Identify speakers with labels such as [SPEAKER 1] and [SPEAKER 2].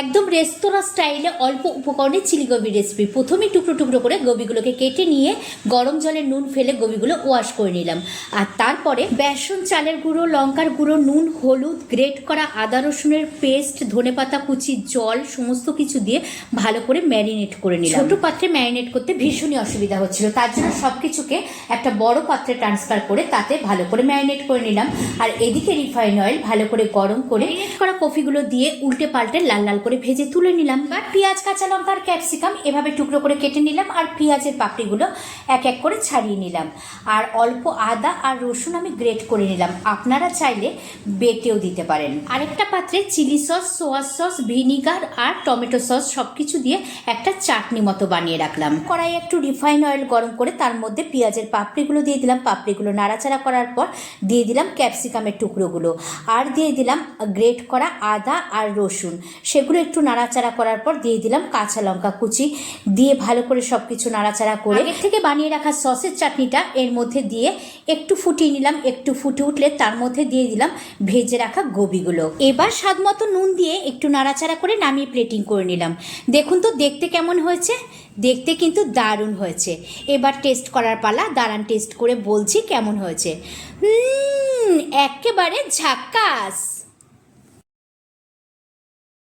[SPEAKER 1] একদম রেস্তোরাঁ স্টাইলে অল্প উপকরণে চিলি গোবি রেসিপি প্রথমেই টুকরো টুকরো করে গোবিগুলোকে কেটে নিয়ে গরম জলে নুন ফেলে গোবিগুলো ওয়াশ করে নিলাম। আর তারপরে বেসন চালের গুঁড়ো লঙ্কার গুঁড়ো নুন হলুদ গ্রেট করা আদা রসুনের পেস্ট ধনেপাতা কুচি জল সমস্ত কিছু দিয়ে ভালো করে ম্যারিনেট করে নিলাম। ছোট পাত্রে ম্যারিনেট করতে ভীষণই অসুবিধা হচ্ছিল। তার জন্য সব কিছুকে একটা বড় পাত্রে ট্রান্সফার করে তাতে ভালো করে ম্যারিনেট করে নিলাম। আর এদিকে রিফাইন অয়েল ভালো করে গরম করে করা কফিগুলো দিয়ে উল্টে পাল্টে লাল লাল করে ভেজে তুলে নিলাম আর পেঁয়াজ, কাঁচা লঙ্কা আর ক্যাপসিকাম এভাবে টুকরো করে কেটে নিলাম আর পেঁয়াজের পাপড়িগুলো এক এক করে ছাড়িয়ে নিলাম। আর অল্প আদা আর রসুন আমি গ্রেট করে নিলাম। আপনারা চাইলে বেটেও দিতে পারেন। আরেকটা পাত্রে chilli sauce soya sauce vinegar আর টমেটো সস সব কিছু দিয়ে একটা চাটনি মতো বানিয়ে রাখলাম। কড়াই একটু রিফাইন অয়েল গরম করে তার মধ্যে পেঁয়াজের পাপড়িগুলো দিয়ে দিলাম। পাপড়িগুলো নাড়াচাড়া করার পর দিয়ে দিলাম ক্যাপসিকামের টুকরোগুলো। আর দিয়ে দিলাম গ্রেট করা আদা আর রসুন। সেগুলো একটু নাড়াচাড়া করার পর দিয়ে দিলাম কাঁচা লঙ্কা কুচি। দিয়ে ভালো করে সব কিছু নাড়াচাড়া করে এর থেকে বানিয়ে রাখা সসের চাটনিটা এর মধ্যে দিয়ে একটু ফুটিয়ে নিলাম, একটু ফুটে উঠলে তার মধ্যে দিয়ে দিলাম ভেজে রাখা গোবিগুলো। এবার স্বাদ মতো নুন দিয়ে একটু নাড়াচাড়া করে নামিয়ে প্লেটিং করে নিলাম। দেখুন তো দেখতে কেমন হয়েছে? দেখতে কিন্তু দারুণ হয়েছে। এবার টেস্ট করার পালা, দাঁড়ান টেস্ট করে বলছি কেমন হয়েছে। একেবারে ঝাক্কাস!